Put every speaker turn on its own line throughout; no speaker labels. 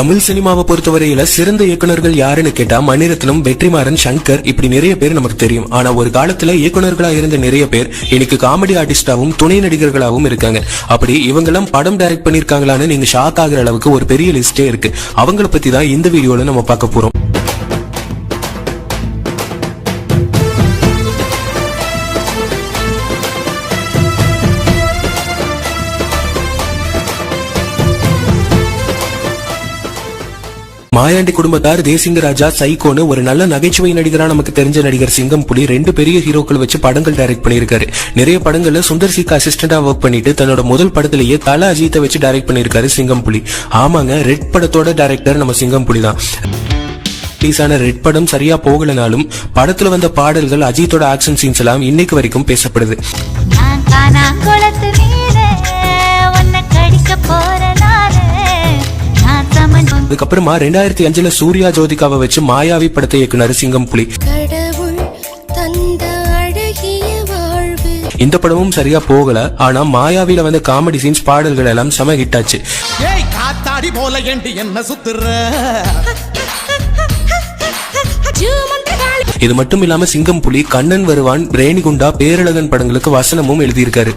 தமிழ் சினிமாவை பொறுத்தவரையில சிறந்த இயக்குனர்கள் யாருன்னு கேட்டா மணிரத்னம் வெற்றிமாறன் சங்கர் இப்படி நிறைய பேர் நமக்கு தெரியும். ஆனா ஒரு காலத்துல இயக்குநர்களா இருந்த நிறைய பேர் இன்னைக்கு காமெடி ஆர்டிஸ்டாவும் துணை நடிகர்களாகவும் இருக்காங்க. அப்படி இவங்கெல்லாம் படம் டைரக்ட் பண்ணிருக்காங்களான்னு நீங்க ஷாக் ஆகுற அளவுக்கு ஒரு பெரிய லிஸ்டே இருக்கு. அவங்கள பத்தி தான் இந்த வீடியோல நம்ம பார்க்க போறோம். மாயாண்டி குடும்பத்தார் தேசிங்க ராஜா சைகோன்னு ஒரு நல்ல நகைச்சுவை நடிகரா நமக்கு தெரிஞ்ச நடிகர் சிங்கம் புலி ரெண்டு பெரிய ஹீரோக்கள் வச்சு படங்கள் டைரக்ட் பண்ணியிருக்காரு. நிறைய படங்கள்ல சுந்தர் சிக்கு அசிஸ்டண்டா ஒர்க் பண்ணிட்டு தன்னோட முதல் படத்திலேயே தல அஜித்தை வச்சு டைரக்ட் பண்ணியிருக்காரு சிங்கம் புலி. ஆமாங்க ரெட் படத்தோட டைரக்டர் நம்ம சிங்கம் புலி தான். ரிலீஸான ரெட் படம் சரியா போகலனாலும் படத்துல வந்த பாடல்கள் அஜித்தோட ஆக்ஷன் சீன்ஸ் எல்லாம் இன்னைக்கு வரைக்கும் பேசப்படுது. அதுக்கப்புறமா ரெண்டாயிரத்தி அஞ்சுல சூர்யா ஜோதிகாவை வச்சு மாயாவி படத்தை இயக்குனர் சிங்கம் புலி. இந்த படமும் சரியா போகல. ஆனா மாயாவில வந்த காமெடி சீன்ஸ் பாடல்கள் எல்லாம் செம ஹிட் ஆச்சு.
ஏய் காத்தாடி போல ஏண்டி என்ன சுத்துற?
இது மட்டும் இல்லாம சிங்கம் புலி கண்ணன் வருவான் ரேணிகுண்டா பேரழகன் படங்களுக்கு வசனமும் எழுதியிருக்காரு.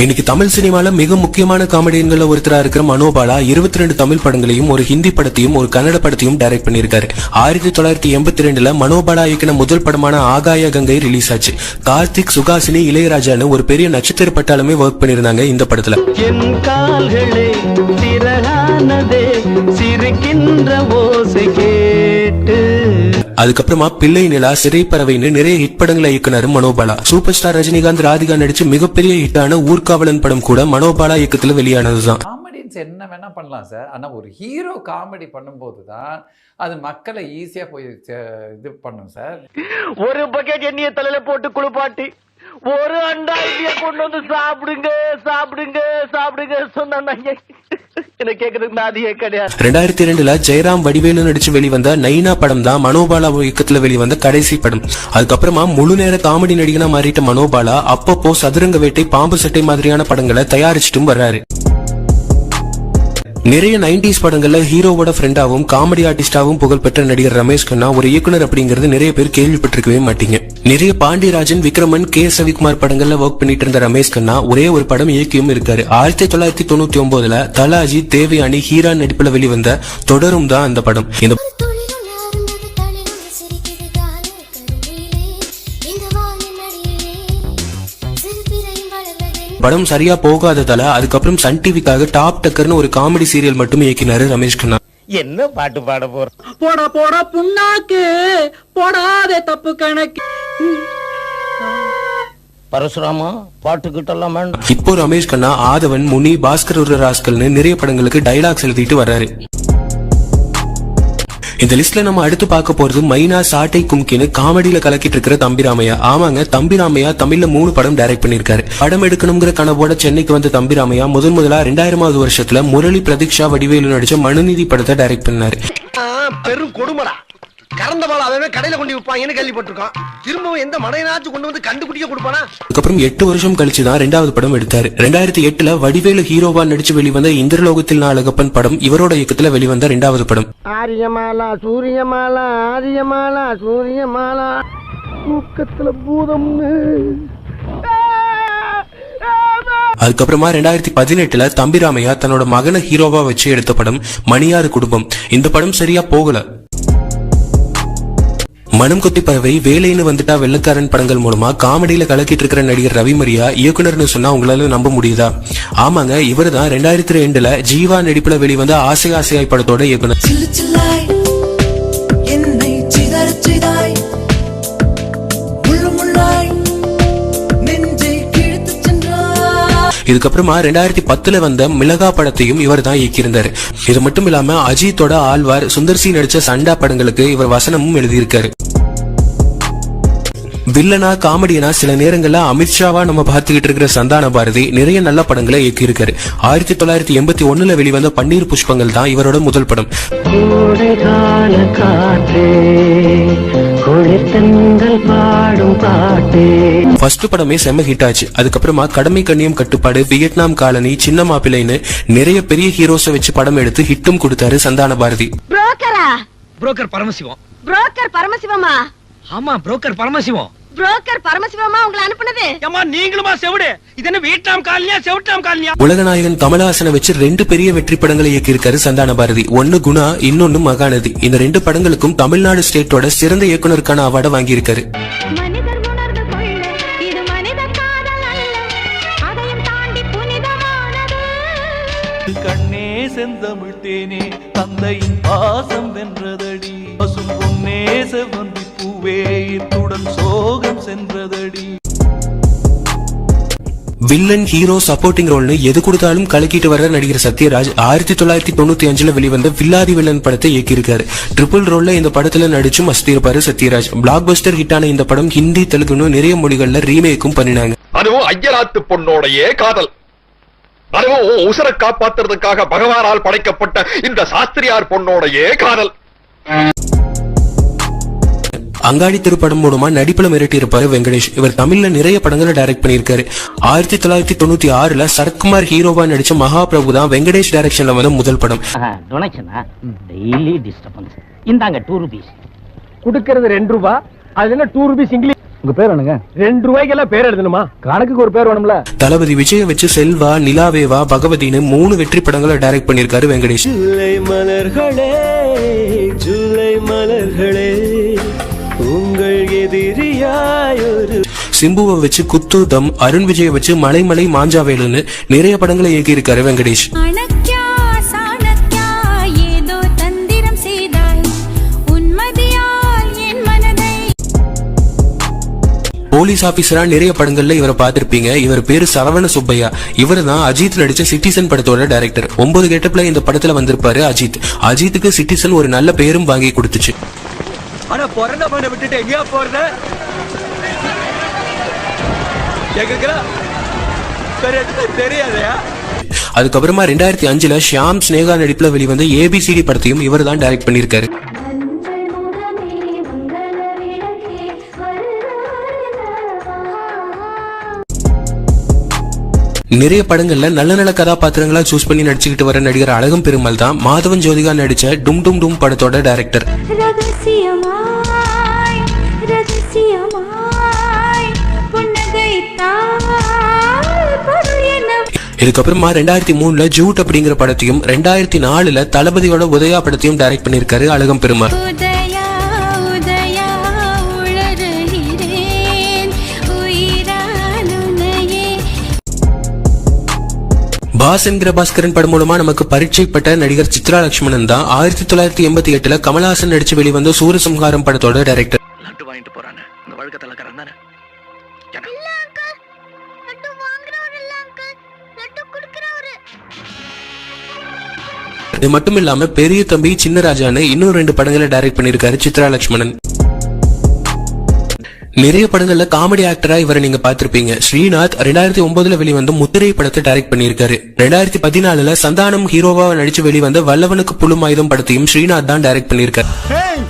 இன்னைக்கு தமிழ் சினிமால மிக முக்கியமான காமெடியன்கள் ஒருத்தரா இருக்கிற மனோபாலா இருபத்தி ரெண்டு தமிழ் படங்களையும் ஒரு ஹிந்தி படத்தையும் ஒரு கன்னட படத்தையும் டைரக்ட் பண்ணியிருக்காரு. ஆயிரத்தி தொள்ளாயிரத்தி எண்பத்தி ரெண்டுல மனோபாலா இயக்கின முதல் படமான ஆகாய கங்கை ரிலீஸ் ஆச்சு. கார்த்திக் சுகாசினி இளையராஜான்னு ஒரு பெரிய நட்சத்திர பட்டாலுமே ஒர்க் பண்ணியிருந்தாங்க இந்த படத்துல.
சிரிக்கின்ற ஓசை கேட்டு
அதுக்கப்புறமா பிள்ளை நிலா சிறைப்பறவைன்னு நிறைய ஹிட் படங்களை இயக்குனர் மனோபாலா. சூப்பர் ஸ்டார் ரஜினிகாந்த் ராதிகா நடிச்சு மிகப்பெரிய ஹிட்டான ஊர்காவலன் படம் கூட மனோபாலா இயக்கத்துல வெளியானதுதான்.
காமெடியன்ஸ் என்ன வேணால் பண்ணலாம் சார் ஆனால் ஒரு ஹீரோ காமெடி பண்ணும்போது தான் அது மக்களை ஈஸியாக போய் இது பண்ணும் சார்
ஒரு பக்கெட் எண்ணெய தலையில போட்டு குளிப்பாட்டி ஒரு அண்டா கொண்டு வந்து சாப்பிடுங்க சாப்பிடுங்க சாப்பிடுங்க சொன்னாங்க.
ரெண்டாயிரத்தி ரெண்டுல ஜெயராம் வடிவேலு நடிச்சு வெளிவந்த நைனா படம் தான் மனோபாலா இயக்கத்துல வெளிவந்த கடைசி படம். அதுக்கப்புறமா முழு நேர காமெடி நடிகனா மாறிட்ட மனோபாலா அப்பப்போ சதுரங்க வேட்டை பாம்பு சட்டை மாதிரியான படங்களை தயாரிச்சிட்டும் வர்றாரு. நிறைய 90s படங்கள்ல ஹீரோவோட ஃப்ரெண்டாவும் காமெடி ஆர்டிஸ்டாவும் புகழ்பெற்ற நடிகர் ரமேஷ் கண்ணா ஒரு இயக்குனர் அப்படிங்கறது நிறைய பேர் கேள்விப்பட்டிருக்கவே மாட்டீங்க. நிறைய பாண்டியராஜன் விக்ரமன் கே. ரவிக்குமார் படங்கள்ல ஒர்க் பண்ணிட்டு இருந்த ரமேஷ் கண்ணா ஒரே ஒரு படம் இயக்கியும் இருக்காரு. ஆயிரத்தி தொள்ளாயிரத்தி தொண்ணூத்தி ஒன்பதுல தல அஜித் தேவயானி ஹீரா நடிப்புல வெளிவந்த தொடரும் தான் அந்த படம். இந்த படம் சரியா போகாததால அதுக்கப்புறம் சன் டிவிக்காக டாப் டக்கர்னு ஒரு காமெடி சீரியல் மட்டும் இயக்கினாரு ரமேஷ் கண்ணா.
என்ன பாட்டு பாட போற
போட போட புண்ணாக்கு. போடாதே தப்பு கணக்கு.
பரசுராமா பாட்டுக்கிட்டெல்லாம் வேண்டாம்.
இப்போ ரமேஷ் கண்ணா ஆதவன் முனி பாஸ்கர் ஒரு ராஸ்கல்னு நிறைய படங்களுக்கு டைலாக்ஸ் எழுதிட்டு வர்றாரு. இந்த லிஸ்ட்ல நம்ம அடுத்து பார்க்க போறது மைனா சாட்டை கும்கின்னு காமெடியில கலக்கிட்டு இருக்கிற தம்பிராமையா ஆமாங்க தம்பிராமையா தமிழ்ல மூணு படம் டைரக்ட் பண்ணிருக்காரு படம் எடுக்கணுங்கிற கனவோட சென்னைக்கு வந்த தம்பிராமையா முதன் முதலா ரெண்டாயிரமாவது வருஷத்துல முரளி பிரதீக்ஷா வடிவேலு நடிச்ச மனுநீதி படத்தை டைரக்ட் பண்ணாரு.
பெரும் கொடுமடா. கறந்த பால் அவன் கடையில கொண்டு விற்பாங்கன்னு கேள்விப்பட்டிருக்கோம். திரும்பவும் எந்த மடையனாச்சும் கொண்டு வந்து கண்டுபிடிக்க கொடுப்பானா?
அதுக்கப்புறம் எட்டு வருஷம் கழிச்சு தான் ரெண்டாவது படம் எடுத்தாரு. ரெண்டாயிரத்தி எட்டுல வடிவேலு ஹீரோவா நடிச்சு வெளிவந்த இந்திரலோகத்தில் நாளகப்பன் படம் இவரோட இயக்கத்துல வெளிவந்த ரெண்டாவது படம்.
ஆரியமாலா சூரியமாலா ஆரியமாலா சூரியமாலா. தூக்கத்துல பூதம்னு.
அதுக்கப்புறமா ரெண்டாயிரத்தி பதினெட்டுல தம்பிராமையா தன்னோட மகனை ஹீரோவா வச்சு எடுத்த படம் மணியாறு குடும்பம். இந்த படம் சரியா போகல. மனம் கொத்தி பறவை வேலைன்னு வந்துட்டா வெள்ளக்காரன் படங்கள் மூலமா காமெடியில கலக்கிட்டு இருக்கிற நடிகர் ரவி மரியா இயக்குனர்னு சொன்னா உங்களால நம்ப முடியுதா? ஆமாங்க இவர் தான் ரெண்டாயிரத்தி ரெண்டுல ஜீவா நடிப்புல வெளிவந்த ஆசை ஆசையாய் படத்தோட இயக்குனர். இதுக்கப்புறமா ரெண்டாயிரத்தி பத்துல வந்த மிளகா படத்தையும் இவர் தான் இயக்கியிருந்தாரு. இது மட்டும் இல்லாம அஜித்தோட ஆழ்வார் சுந்தர் சி நடிச்ச சண்டா படங்களுக்கு இவர் வசனமும் எழுதியிருக்காரு. வில்லனா காமெடியனா சில நேரங்கள்ல அமித்ஷாவா நம்ம பார்த்துக்கிட்டு இருக்கிற சந்தான பாரதி நிறைய நல்ல படங்களை இயக்கியிருக்காரு. ஆயிரத்தி தொள்ளாயிரத்தி எண்பத்தி ஒண்ணுல வெளிவந்த பன்னீர் புஷ்பங்கள் தான் இவரோட முதல் படம். ஃபர்ஸ்ட் படமே செம்ம ஹிட் ஆச்சு. அதுக்கப்புறமா கடமை கண்ணியம் கட்டுப்பாடு வியட்நாம் காலனி சின்ன மாப்பிள்ளைன்னு நிறைய பெரிய ஹீரோஸை வச்சு படம் எடுத்து ஹிட்டும் கொடுத்தாரு சந்தான பாரதி.
புரோக்கரா
புரோக்கர் பரமசிவம்.
புரோக்கர் பரமசிவமா?
ஆமா புரோக்கர் பரமசிவம்.
புரோக்கர் பரமசிவமா உங்களை அனுப்புனது.
ஏமா நீங்களுமா செவிடு? இது என்ன வீட்டாம் காலனியா செவிட்டாம் காலனியா?
உலகநாயகன் கமலஹாசனை வச்சு ரெண்டு பெரிய வெற்றி படங்களை இயக்கியிருக்காரு சந்தான பாரதி. ஒன்னு குணா இன்னொன்னு மகாநதி. இந்த ரெண்டு படங்களுக்கும் தமிழ்நாடு ஸ்டேட்டோட சிறந்த இயக்குனருக்கான அவார்டை வாங்கியிருக்காரு.
கண்ணே செந்தமிழ் தேனே தந்தையின் பாசம் வென்றதடி. பசும் பொன்னே செவ்வந்தி பூவே இத்துடன் சோகம்
வில்லன் ஹீரோ சப்போர்ட்டிங் ரோல்னு எது கொடுத்தாலும் கலக்கிட்டு வர நடிகர் சத்யராஜ் ஆயிரத்தி தொள்ளாயிரத்தி தொண்ணூத்தி அஞ்சுல வெளிவந்த வில்லாதி வில்லன் படத்தை இயக்கியிருக்காரு. ட்ரிபிள் ரோல்ல இந்த படத்துல நடிச்சும் அஸ்திருப்பாரு சத்யராஜ். பிளாக் பஸ்டர் ஹிட்டான இந்த படம் ஹிந்தி தெலுங்குன்னு நிறைய மொழிகள்ல ரீமேக்கும் பண்ணினாங்க.
அதுவும் ஐயராத்து பொண்ணோடையே காதல். அதுவும் உன் காப்பாத்துறதுக்காக பகவானால் படைக்கப்பட்ட இந்த சாஸ்திரியார் பொண்ணோடையே காதல்.
அங்காடி திருப்படம் மூலமா நடிப்புல மிரட்டி இருப்பாரு வெங்கடேஷ். இவர் தமிழ்ல நிறைய படங்களை டைரக்ட் பண்ணியிருக்காரு. ஆயிரத்தி தொள்ளாயிரத்தி தொண்ணூத்தி ஆறுல சரத்குமார் ஹீரோவா நடிச்ச மகாபிரபு தான் வெங்கடேஷ் டைரக்ஷன்ல வந்த முதல் படம்.
டொனேஷனா டெய்லி டிஸ்டர்பன்ஸ் இந்தாங்க டூ ருபீஸ்
குடுக்கறது ரெண்டு ரூபா அது என்ன டூ ருபீஸ் இங்கிலீஷ்?
உங்க பேர் என்னங்க?
ரெண்டு ரூபாய்க்கு எல்லாம் பேர் எழுதணுமா? கணக்குக்கு ஒரு பேர் வேணும்ல.
தளபதி விஜய வச்சு செல்வா நிலாவேவா பகவதின்னு மூணு வெற்றி படங்களை டைரக்ட் பண்ணியிருக்காரு வெங்கடேஷ்.
ஜூலை மலர்களே ஜூலை மலர்களே. எதிரியாயொரு
சிம்புவை வச்சு குத்து தம் அருண் விஜய வச்சு மலைமலை மாஞ்சாவேலுன்னு நிறைய படங்களை இயக்கியிருக்காரு வெங்கடேஷ். போலீஸ் ஆபீசரா நிறைய படங்கள்ல இவரை பார்த்திருப்பீங்க. இவர் பேரு சரவண சுப்பையா. இவர் தான் அஜித் நடிச்ச சிட்டிசன் படத்தோட டைரக்டர் ஒன்பது கெட்டப்ல இந்த படத்துல வந்திருப்பாரு அஜித். அஜித்துக்கு சிட்டிசன் ஒரு நல்ல பெயரும் வாங்கி கொடுத்துச்சு.
ஆனா பிறந்த மண்ணை விட்டுட்டு எங்கேயா போறத? தெரியாதயா?
அதுக்கப்புறமா ரெண்டாயிரத்தி அஞ்சுல ஷியாம் ஸ்னேகா நடிப்புல வெளிவந்த ஏபிசிடி படத்தையும் இவர் தான் டைரக்ட் பண்ணியிருக்காரு. நிறைய படங்கள்ல நல்ல நல்ல கதாபாத்திரங்களா சூஸ் பண்ணி நடிச்சுக்கிட்டு வர நடிகர் அழகம் பெருமாள் தான் மாதவன் ஜோதிகா நடிச்ச டும் டும் டும் படத்தோட டைரக்டர் இதுக்கப்புறமா ரெண்டாயிரத்தி மூணுல ஜூட் அப்படிங்கிற படத்தையும் ரெண்டாயிரத்தி நாலுல தளபதியோட உதயா படத்தையும் டைரக்ட் பண்ணியிருக்காரு அழகம் பெருமாள். பாஸ் என்கிற பாஸ்கரன் படம் மூலமா நமக்கு பரீட்சைப்பட்ட நடிகர் சித்ரா லட்சுமணன் தான். ஆயிரத்தி தொள்ளாயிரத்தி எண்பத்தி எட்டுல கமலஹாசன் நடிச்சு வெளிவந்த சூரசம்ஹாரம் படத்தோட டைரக்டர்
லட்டு வாங்கிட்டு போறானே. இந்த தானே?
இது மட்டும் இல்லாம பெரிய தம்பி சின்ன ராஜான்னு இன்னும் ரெண்டு படங்களை டைரக்ட் பண்ணியிருக்காரு சித்ரா லட்சுமணன் நிறைய படங்கள்ல காமெடி ஆக்டரா இவரை நீங்க பார்த்திருப்பீங்க. ஸ்ரீநாத் ரெண்டாயிரத்தி ஒன்பதுல வெளிவந்த முத்திரை படத்தை டைரக்ட் பண்ணியிருக்காரு. ரெண்டாயிரத்தி பதினாலுல சந்தானம் ஹீரோவா நடிச்சு வெளிவந்த வல்லவனுக்கு புழும் ஆயுதம் படத்தையும் ஸ்ரீநாத் தான் டைரக்ட் பண்ணியிருக்காரு.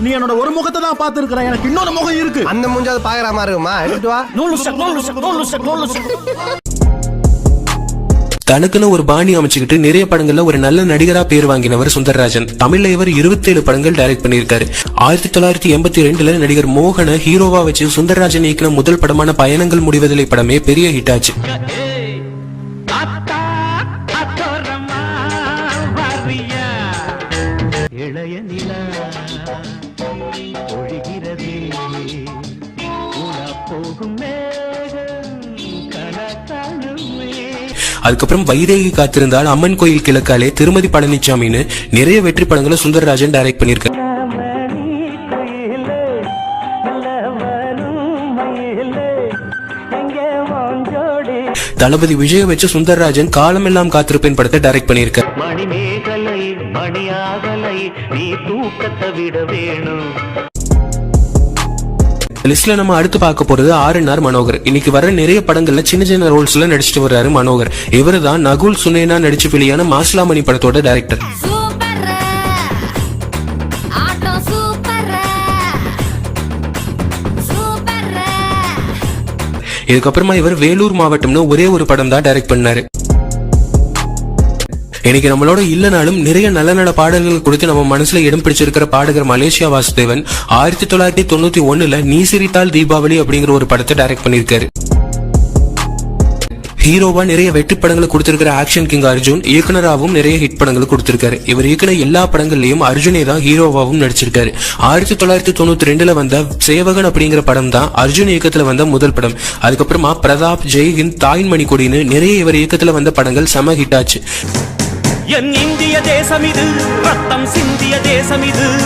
நீ என்னோட ஒரு முகத்தை தான் பார்த்திருக்கிற. எனக்கு இன்னொரு முகம் இருக்கு.
அந்த மூஞ்சாவது பாக்குற மாதிரி இருக்குமா?
தனக்குன்னு ஒரு பாணி அமைச்சுக்கிட்டு நிறைய படங்கள்ல ஒரு நல்ல நடிகரா பேர் வாங்கினவர் சுந்தரராஜன். தமிழ்ல இவர் 27 படங்கள் டைரக்ட் பண்ணியிருக்காரு. ஆயிரத்தி தொள்ளாயிரத்தி எண்பத்தி ரெண்டுல நடிகர் மோகனை ஹீரோவா வச்சு சுந்தரராஜன் இயக்கின முதல் படமான பயணங்கள் முடிவதில்லை படமே பெரிய ஹிட் ஆச்சு. அதுக்கப்புறம் வைதேகி காத்திருந்தால் அம்மன் கோயில் கிழக்காலே திருமதி பழனிசாமின்னு நிறைய வெற்றி படங்களை சுந்தரராஜன் டைரக்ட் பண்ணியிருக்காரு. தளபதி விஜய் வச்சு சுந்தரராஜன் காலமெல்லாம் காத்திருப்பேன் படத்தை டைரக்ட் பண்ணியிருக்காரு.
மணிமேகலை மணியாகலை நீ தூக்கத்தை விட வேணும்.
லிஸ்ட்ல நம்ம அடுத்து பார்க்க போறது ஆர் என் ஆர் மனோகர். இன்னைக்கு வர நிறைய படங்கள்ல சின்ன சின்ன ரோல்ஸ்ல நடிச்சிட்டு வர்றாரு மனோகர். இவரு தான் நகுல் சுனேனா நடிச்சு வெளியான மாசிலாமணி படத்தோட டைரக்டர் இதுக்கப்புறமா இவர் வேலூர் மாவட்டம்னு ஒரே ஒரு படம் தான் டைரக்ட் பண்ணாரு. இன்னைக்கு நம்மளோட இல்லனாலும் நிறைய நல்ல நல்ல பாடல்கள் கொடுத்து நம்ம மனசுல இடம் பிடிச்சிருக்கிற பாடகர் மலேசியா வாசுதேவன் ஆயிரத்தி தொள்ளாயிரத்தி தொண்ணூத்தி ஒண்ணுல நீ சிரித்தால் தீபாவளி அப்படிங்கிற ஒரு படத்தை டைரக்ட் பண்ணியிருக்காரு. ஹீரோவா நிறைய வெற்றி படங்களை கொடுத்திருக்கிற ஆக்ஷன் கிங் அர்ஜுன் இயக்குனராகவும் நிறைய ஹிட் படங்களை கொடுத்திருக்காரு. இவர் இயக்குன எல்லா படங்கள்லயும் அர்ஜுனே தான் ஹீரோவாகவும் நடிச்சிருக்காரு. ஆயிரத்தி தொள்ளாயிரத்தி தொண்ணூத்தி ரெண்டுல வந்த சேவகன் அப்படிங்கிற படம் தான் அர்ஜுன் இயக்கத்துல வந்த முதல் படம். அதுக்கப்புறமா பிரதாப் ஜெய்ஹிந்த் தாயின் கொடின்னு நிறைய இவர் இயக்கத்துல வந்த படங்கள் செம ஹிட் ஆச்சு.
என் இந்திய தேசம் இது. ரத்தம் சிந்திய தேசம் இது.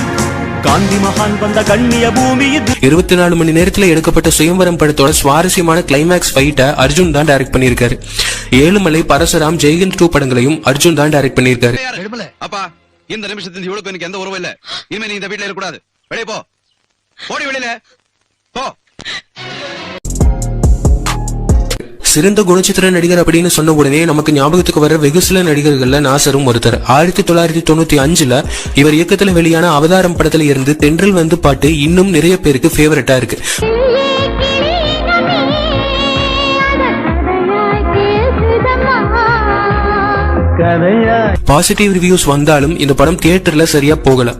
காந்தி மகான் வந்த கண்ணிய பூமி இது.
இருபத்தி நாலு மணி நேரத்துல எடுக்கப்பட்ட சுயம்பரம் படத்தோட சுவாரஸ்யமான கிளைமேக்ஸ் ஃபைட்டை அர்ஜுன் தான் டைரக்ட் பண்ணியிருக்காரு. ஏழுமலை பரசுராம் ஜெய்ஹிந்த் டூ படங்களையும் அர்ஜுன் தான் டைரக்ட் பண்ணியிருக்காரு.
அப்பா இந்த நிமிஷத்துல இவ்வளவு எனக்கு எந்த உறவும் இல்ல. இனிமே நீ இந்த வீட்டுல இருக்கக்கூடாது. வெளியே போ. ஓடி வெளியில. போ.
சிறந்த குணச்சித்திர நடிகர் அப்படின்னு சொன்ன உடனே நமக்கு ஞாபகத்துக்கு வர வெகு சில நடிகர்கள்ல நாசரும் ஒருத்தர். ஆயிரத்தி தொள்ளாயிரத்தி தொண்ணூத்தி அஞ்சுல இவர் இயக்கத்துல வெளியான அவதாரம் படத்துல இருந்து தென்றல் வந்து பாட்டு இன்னும் நிறைய பேருக்கு ஃபேவரட்டா இருக்கு. பாசிட்டிவ் ரிவ்யூஸ் வந்தாலும் இந்த படம் தியேட்டர்ல சரியா போகல.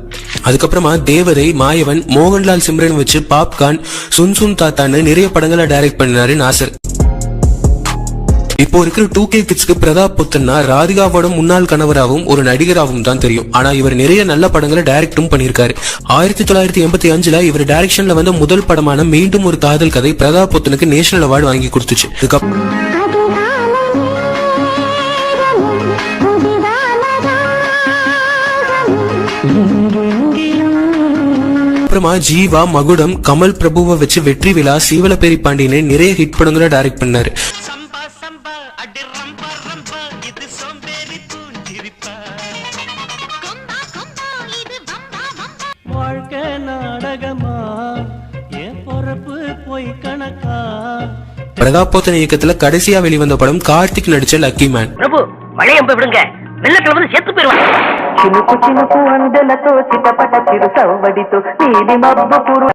அதுக்கப்புறமா தேவதை மாயவன் மோகன்லால் சிம்ரன் வச்சு பாப்கார்ன் சுன் சுன் தாத்தான்னு நிறைய படங்களை டைரக்ட் பண்ணாரு நாசர். இப்போ இருக்கிற டூ கே கிட்ஸ்க்கு பிரதாப் புத்தன்னா ராதிகாவோட முன்னாள் கணவராகவும் ஒரு நடிகராகவும் தான் தெரியும். ஆனா இவர் நிறைய நல்ல படங்களை டைரக்டும் பண்ணியிருக்காரு. ஆயிரத்தி தொள்ளாயிரத்தி எண்பத்தி அஞ்சுல இவர் டைரக்ஷன்ல வந்த முதல் படமான மீண்டும் ஒரு காதல் கதை பிரதாப் புத்தனுக்கு நேஷனல் அவார்டு வாங்கி கொடுத்துச்சு. இதுக்கப்புறம் அப்புறமா ஜீவா மகுடம் கமல் பிரபுவை வச்சு வெற்றி விழா சீவலப்பேரி பாண்டியனை நிறைய ஹிட் படங்களை டைரக்ட் பண்ணாரு. பிரதாப் போத்தன் இயக்கத்துல கடைசியா வெளிவந்த படம் கார்த்திக் நடிச்ச லக்கி மேன்
பிரபு மழையம்ப விடுங்க வெள்ளத்துல வந்து செத்து போயிருவாங்க
చినుకు చినుకు అందెలతో చిటపట చిరు సవ్వడితో నీలి మబ్బు పురు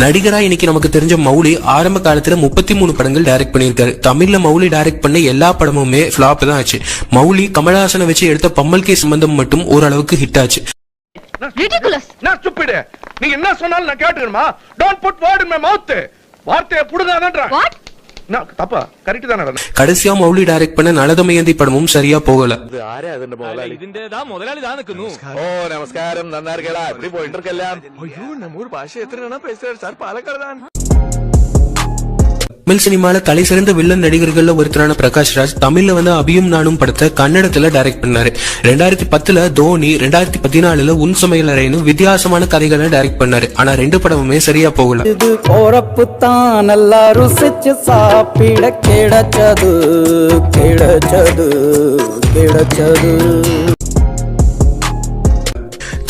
நடிகரா இன்னைக்கு நமக்கு தெரிஞ்ச மௌலி ஆரம்ப காலத்துல முப்பத்தி மூணு படங்கள் டைரக்ட் பண்ணியிருக்காரு தமிழ்ல மௌலி டைரக்ட் பண்ண எல்லா படமுமே ஃபிளாப் தான் ஆச்சு மௌலி கமலஹாசனை வச்சு எடுத்த பம்மல் கே சம்பந்தம் மட்டும் ஓரளவுக்கு ஹிட் ஆச்சு
நான் ஸ்டூபிட் நீ என்ன சொன்னாலும் நான் கேட்டுக்கணுமா don't put word in my mouth வார்த்தையை புடுங்காதன்றா தப்பா கரெக்ட் தான்
கடைசியா மௌலி டைரக்ட் பண்ண நலதமயந்தி படமும் சரியா போகல இது ஆரே അതിന്റെ മുതലാളി ഇതിന്റെ ദാ മുതലാളി ദാ നിൽക്കുന്നു
ഓ നമസ്കാരം നന്നായിരിക്കലാ എപ്പി പോയിട്ടിരിക്കല്ല അയ്യോ നമ്മൂർ ഭാഷ എത്രയാണ് പേസുകാർ സാർ പാലക്കാട്
தமிழ் சினிமால தலை சிறந்த வில்லன் நடிகர்கள்ல ஒருத்தரான பிரகாஷ் ராஜ் தமிழ்ல வந்து அபியும் நானும் படத்தை கன்னடத்துல டைரக்ட் பண்ணாரு. ரெண்டாயிரத்தி பத்துல தோனி ரெண்டாயிரத்தி பதினாலுல உன் சமையலறைன்னு வித்தியாசமான கதைகளை டைரக்ட் பண்ணாரு. ஆனா ரெண்டு படமுமே சரியா போகல.
இது போறப்பு தான் நல்லா ருசிச்சு சாப்பிட கிடைச்சது கிடைச்சது கிடைச்சது.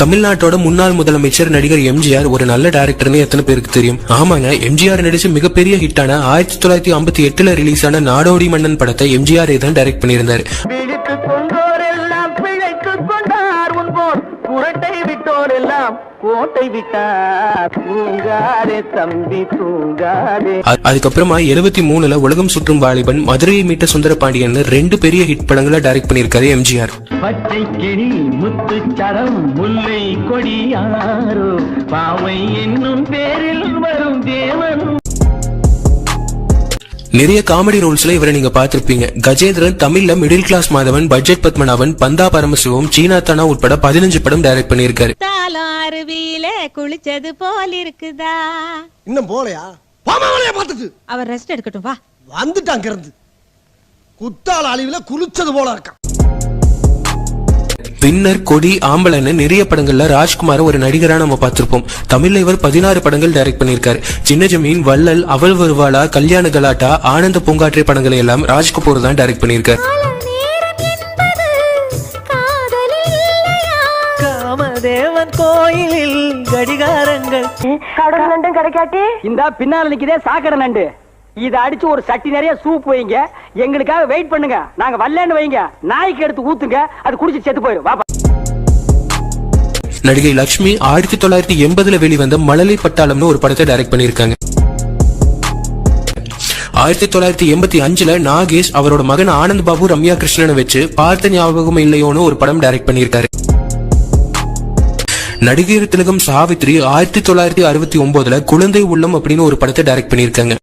தமிழ்நாட்டோட முன்னாள் முதலமைச்சர் நடிகர் எம்ஜிஆர் ஒரு நல்ல டைரக்டர்னு எத்தனை பேருக்கு தெரியும்? ஆமாங்க எம்ஜிஆர் நடிச்ச மிகப்பெரிய ஹிட்டான ஆயிரத்தி தொள்ளாயிரத்தி ஐம்பத்தி எட்டுல ரிலீஸ் ஆன நாடோடி மன்னன் படத்தை எம்ஜிஆர் தான் டைரக்ட் பண்ணியிருந்தாரு.
கோட்டை விட்டார் தம்பி
அதுக்கப்புறமா எழுபத்தி மூணுல உலகம் சுற்றும் வாலிபன் மதுரையை மீட்ட சுந்தர பாண்டியன் ரெண்டு பெரிய ஹிட் படங்களை டைரக்ட் பண்ணியிருக்காரு எம்ஜிஆர்
பச்சை கிளி முத்துச்சரம் முல்லை கொடியாரோ பாவை என்னும் பேரில் வரும் தேவன்.
நிறைய காமெடி ரோல்ஸ்ல இவரை நீங்க பார்த்திருப்பீங்க. கஜேந்திரன் தமிழ்ல middle class Madhavan budget Padmanabhan பந்தா பரமசிவம் சீனா தானா உட்பட பதினஞ்சு படம் டைரக்ட் பண்ணியிருக்காரு.
அருவியில குளிச்சது போல் இருக்குதா?
இன்னும் போலையா? பார்த்தது
அவர் ரெஸ்ட் எடுக்கட்டும் வா.
வந்துட்டான் இருந்து குத்தால அழிவுல குளிச்சது போல இருக்கான்.
பின்னர் கொடி ஆம்பளன்னு நிறைய படங்கள்ல ராஜ்குமார் ஒரு நடிகரா நம்ம பார்த்திருப்போம். தமிழ்ல இவர் பதினாறு படங்கள் டைரக்ட் பண்ணியிருக்காரு. சின்ன ஜமீன் வள்ளல் அவள் வருவாளா கல்யாண கலாட்டா ஆனந்த பூங்காற்றே படங்களை எல்லாம் ராஜ்கபூர் தான் டைரக்ட் பண்ணியிருக்காரு.
அம்மன் கோயிலில் கடிகாரங்கள்.
கடல் நண்டும் கிடைக்காட்டி.
இந்த பின்னால நிக்குதே சாக்கடை நண்டு. இத அடிச்சு ஒரு சட்டி நிறைய சூப் வைங்க. எங்களுக்காக வெயிட் பண்ணுங்க. நாங்க வரலன்னு வைங்க. நாய்க்கு எடுத்து ஊத்துங்க. அது குடிச்சு செத்து போயிடும். வாப்பா.
நடிகை லட்சுமி ஆயிரத்தி தொள்ளாயிரத்தி எண்பதுல வெளிவந்த மழலை பட்டாளம்னு ஒரு படத்தை டைரக்ட் பண்ணியிருக்காங்க. ஆயிரத்தி தொள்ளாயிரத்தி எண்பத்தி அஞ்சுல நாகேஷ் அவரோட மகன் ஆனந்த் பாபு ரம்யா கிருஷ்ணனை வச்சு பார்த்த ஞாபகம் இல்லையோன்னு ஒரு படம் டைரக்ட் பண்ணியிருக்காரு. நடிகர் திலகம் சாவித்ரி ஆயிரத்தி தொள்ளாயிரத்தி அறுபத்தி ஒன்பதுல குழந்தை உள்ளம் அப்படின்னு ஒரு படத்தை டைரக்ட் பண்ணியிருக்காங்க.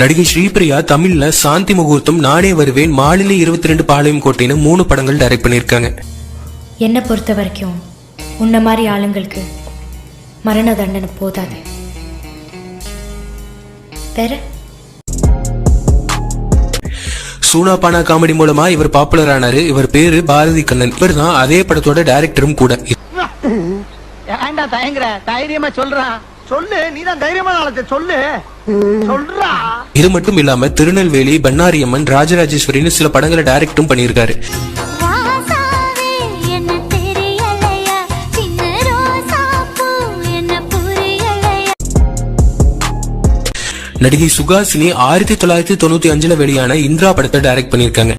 நடிகை ஸ்ரீபிரியா தமிழ்ல சாந்தி முகூர்த்தம் நானே வருவேன். மாலினி இருபத்தி ரெண்டு பாளையம் கோட்டைன்னு மூணு படங்கள் டைரக்ட் பண்ணியிருக்காங்க.
என்னை பொறுத்த வரைக்கும் உன்ன மாதிரி ஆளுங்களுக்கு மரண தண்டனை போதாது. வேற?
சூனா பானா காமெடி மூலமா இவர் பாப்புலர் ஆனாரு. இவர் பேரு பாரதி கண்ணன். இவர் தான் அதே படத்தோட டைரக்டரும் கூட.
தைரியமா சொல்றா. சொல்லு நீதான் தைரியமான ஆளத்தை சொல்லு. சொல்றா.
இது மட்டும் இல்லாம திருநெல்வேலி பன்னாரியம்மன் ராஜராஜேஸ்வரின்னு சில படங்களை டைரக்டும் பண்ணியிருக்காரு. நடிகை சுகாசினி ஆயிரத்தி தொள்ளாயிரத்தி தொண்ணூத்தி அஞ்சுல வெளியான இந்திரா படத்தை டைரக்ட் பண்ணியிருக்காங்க.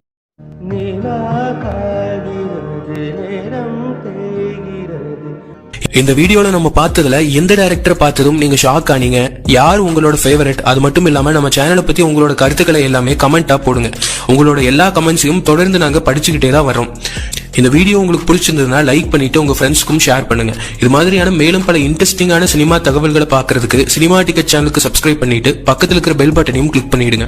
இந்த வீடியோல நம்ம பார்த்ததுல எந்த டேரக்டர் பார்த்ததும் நீங்க ஷாக் ஆனீங்க. யார் உங்களோட ஃபேவரட் அது மட்டும் இல்லாம நம்ம சேனலை பத்தி உங்களோட கருத்துக்களை எல்லாமே கமெண்டா போடுங்க. உங்களோட எல்லா கமெண்ட்ஸையும் தொடர்ந்து நாங்க படிச்சுக்கிட்டே தான் வரோம் இந்த வீடியோ உங்களுக்கு பிடிச்சிருந்ததுன்னா லைக் பண்ணிட்டு உங்க ஃப்ரெண்ட்ஸ்க்கும் ஷேர் பண்ணுங்க. இது மாதிரியான மேலும் பல இன்ட்ரெஸ்டிங்கான சினிமா தகவல்களை பாக்குறதுக்கு சினிமா டிக்கெட் சேனலுக்கு சப்ஸ்கிரைப் பண்ணிட்டு பக்கத்தில் இருக்கிற பெல் பட்டனையும் கிளிக் பண்ணிடுங்க.